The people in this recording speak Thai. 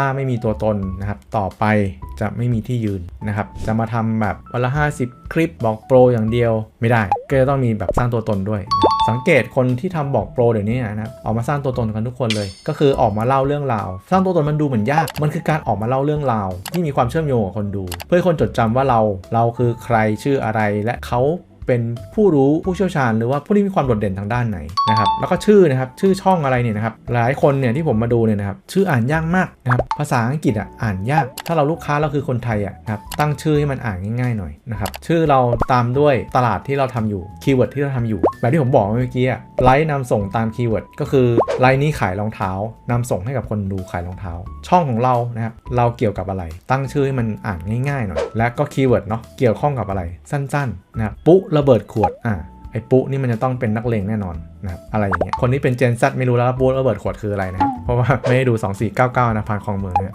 ถ้าไม่มีตัวตนนะครับต่อไปจะไม่มีที่ยืนนะครับจะมาทำแบบวันละ 50 คลิปบอกโปรอย่างเดียวไม่ได้ ก็จะต้องมีแบบสร้างตัวตนด้วย สังเกตคนที่ทำบอกโปรเดี๋ยวนี้นะครับออกมาสร้างตัวตนกันทุกคนเลย ก็คือออกมาเล่าเรื่องราว สร้างตัวตนมันดูเหมือนยาก มันคือการออกมาเล่าเรื่องราว ที่มีความเชื่อมโยงกับคนดู เพื่อคนจดจำว่าเราเราคือใครชื่ออะไรและเขา เป็นผู้รู้ผู้เชี่ยวชาญ หรือว่าผู้ที่มีความโดดเด่นทางด้านไหนนะครับแล้วก็ชื่อนะครับชื่อช่องอะไรเนี่ยนะครับหลายคนเนี่ยที่ผมมาดูเนี่ยนะครับชื่ออ่านยากมากนะครับภาษาอังกฤษอะอ่านยาก ถ้าเราลูกค้าเราคือคนไทยอะนะครับตั้งชื่อให้มันอ่านง่ายๆหน่อยนะครับชื่อเราตามด้วยตลาดที่เราทำอยู่คีย์เวิร์ดที่เราทำอยู่ แบบที่ผมบอกเมื่อกี้อะไลฟ์นำส่งตามคีย์เวิร์ดก็คือไลฟ์นี้ขายรองเท้านำส่งให้กับคนดูขายรองเท้า ช่องของเรานะครับเราเกี่ยวกับอะไร ตั้งชื่อให้มันอ่านง่ายๆหน่อยและก็คีย์เวิร์ดเนาะเกี่ยวข้องกับอะไรสั้นๆ นะครับปุ๊ระเบิดขวดอ่าไอ้ปุ๊นี่มันจะต้องเป็นนักเลงแน่นอนนะครับอะไรอย่างเงี้ยคนที่เป็นเจนซไม่รู้แล้วว่าปุ๊ระเบิดขวดคืออะไรนะครับเพราะว่าไม่ได้ดู 2499นะพานคลองเมืองเนี่ย